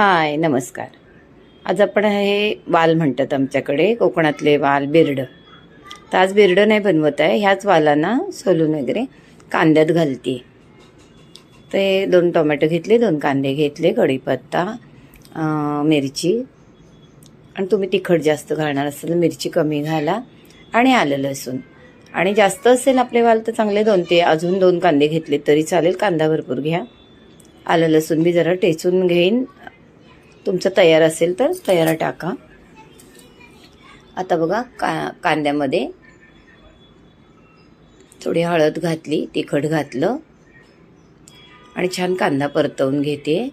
हाय नमस्कार. आज आपण हे वाल म्हणतात आमच्याकडे कोकणातले वाल बिरडं. तर आज बिरडं नाही बनवत आहे ह्याच वालांना सोलून वगैरे कांद्यात घालते ते दोन टोमॅटो घेतले दोन कांदे घेतले कढीपत्ता मिरची. आणि तुम्ही तिखट जास्त घालणार असेल मिरची कमी घाला आणि आलं लसूण. आणि जास्त असेल आपले वाल तर चांगले दोन ते अजून दोन कांदे घेतले तरी चालेल कांदा भरपूर घ्या. आलं लसूण बी जरा टेचून घेईन. तुमचं तयार असेल तर तयार टाका. आता बघा का कांद्यामध्ये थोडी हळद घातली तिखट घातलं. आणि छान कांदा परतवून घेते.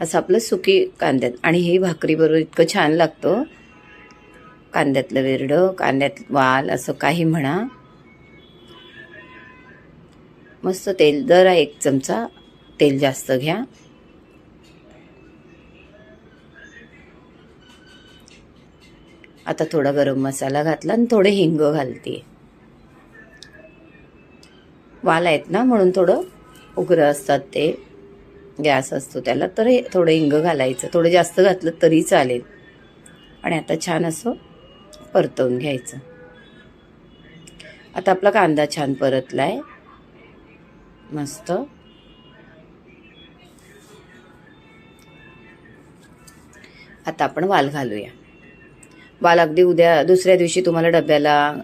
असं आपलं सुकी कांद्यात. आणि हे भाकरीबरोबर इतकं छान लागतं. कांद्यातलं वेरडं कांद्यात वाल असं काही म्हणा. मस्त तेल जरा एक चमचा तेल जास्त घ्या. आता थोडा गरम मसाला घातला आणि थोडे हिंग घालते. वाल आहेत ना म्हणून थोडं उग्र असतात ते. गॅस असतो त्याला तर हे थोडं हिंग घालायचं. थोडं जास्त घातलं तरी चालेल. आणि आता छान असं परतवून घ्यायचं. आता आपला कांदा छान परतला आहे मस्त. आता आपण वाल घालूया. वाल अगदी उद्या दुसऱ्या दिवशी तुम्हाला डब्याला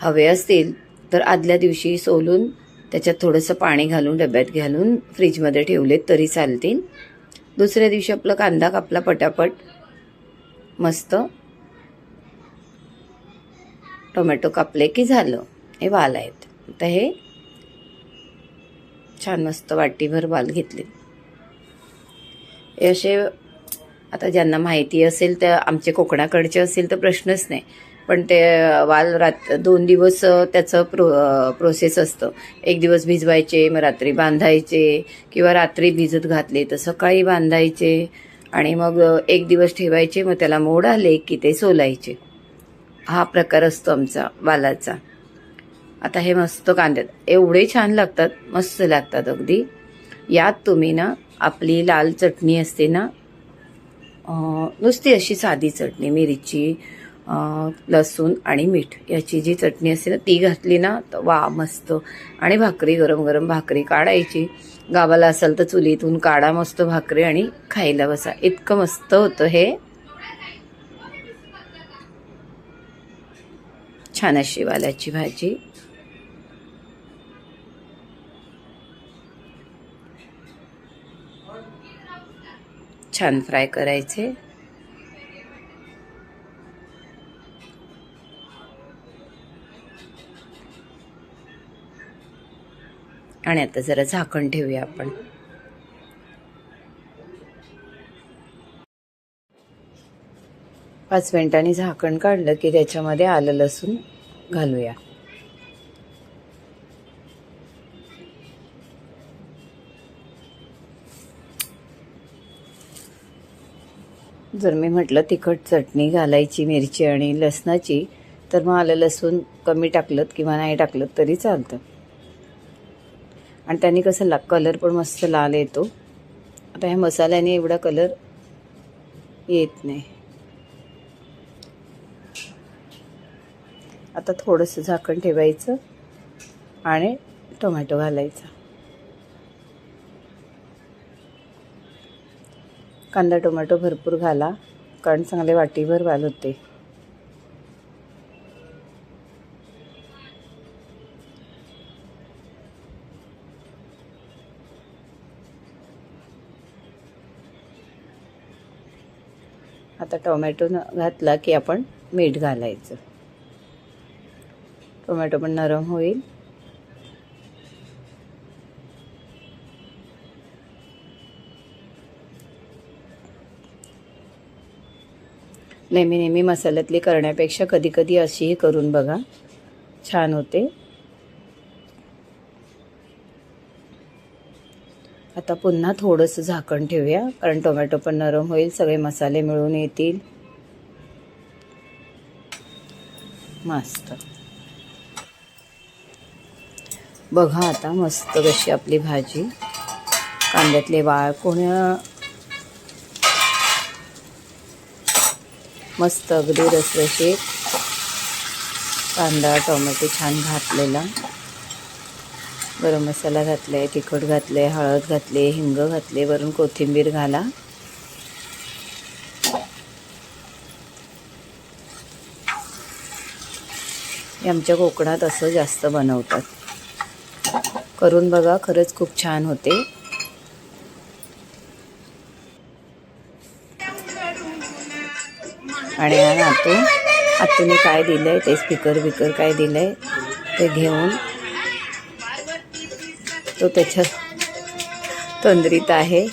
हवे असतील तर आदल्या दिवशी सोलून त्याच्यात थोडंसं पाणी घालून डब्यात घालून फ्रीजमध्ये ठेवलेत तरी चालतील. दुसऱ्या दिवशी आपला कांदा कापला पटापट मस्त. टोमॅटो कापले की झालं. हे वाल आहेत. आता हे छान मस्त वाटीभर वाल घेतले. हे असे आता ज्यांना माहिती असेल तर आमचे कोकणाकडचे असेल तर प्रश्नच नाही. पण ते वाल रात दोन दिवस त्याचं प्रो प्रोसेस असतं. एक दिवस भिजवायचे मग रात्री बांधायचे किंवा रात्री भिजत घातले तर सकाळी बांधायचे आणि मग एक दिवस ठेवायचे मग त्याला मोड आले की ते सोलायचे. हा प्रकार असतो आमचा वालाचा. आता हे मस्त कांद्यात एवढे छान लागतात मस्त लागतात अगदी. यात तुम्ही ना आपली लाल चटणी असते ना नुसती अशी साधी चटणी मिरची लसूण आणि मीठ. याची जी चटणी असते ना ती घातली ना तर वा मस्त. आणि भाकरी गरम गरम भाकरी काढायची. गावाला असाल तर चुलीतून काढा मस्त भाकरी आणि खायला बसा. इतकं मस्त होतं हे. छान अशी वाल्याची भाजी. छान फ्राय करायचे. आणि आता जरा झाकण ठेवूया आपण. पाच मिनिटांनी झाकण काढलं की त्याच्यामध्ये आलं लसूण घालूया. जर मी म्हटलं तिखट चटणी घालायची मिरची आणि लसणाची तर मग आलं लसूण कमी टाकलं किंवा नाही टाकलं तरी चालतं. आणि त्यांनी कसं ला कलर पण मस्त लाल येतो. आता ह्या मसाल्याने एवढा कलर येत नाही. आता थोडंसं झाकण ठेवायचं आणि टोमॅटो घालायचा. कांदा टोमॅटो भरपूर घाला कारण चांगले वाटीभर वाल होते. आता टोमॅटो न घातला की आपण मीठ घालायचं. टोमॅटो पण नरम होईल. नेहमी नेहमी मसाल्यातली करण्यापेक्षा कधीकधी अशीही करून बघा. छान होते. आता पुन्हा थोडंसं झाकण ठेवूया कारण टोमॅटो पण नरम होईल सगळे मसाले मिळून येतील. मस्त. बघा आता मस्त कशी आपली भाजी. कांद्यातले वाळ कोण्या मस्त अगदी रसरशीत कांदा टोमॅटो छान घातलेला. गरम मसाला घातले तिखट घातले हळद घातले हिंग घातले वरून कोथिंबीर घाला. हे आमच्या कोकणात असं जास्त बनवतात. करून बघा खरंच खूप छान होते. आणि हा नातू आतूने काय आहे ते स्पीकर बिकर काय दिलं आहे ते घेऊन. तो त्याच्या तंद्रीत आहे.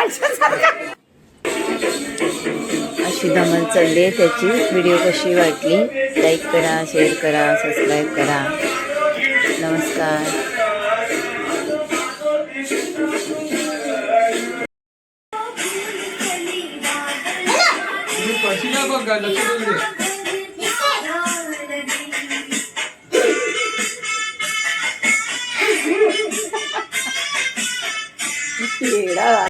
अशी दमन चालली आहे त्याची. व्हिडिओ कशी वाटली? लाईक करा शेअर करा सबस्क्राईब करा. नमस्कार.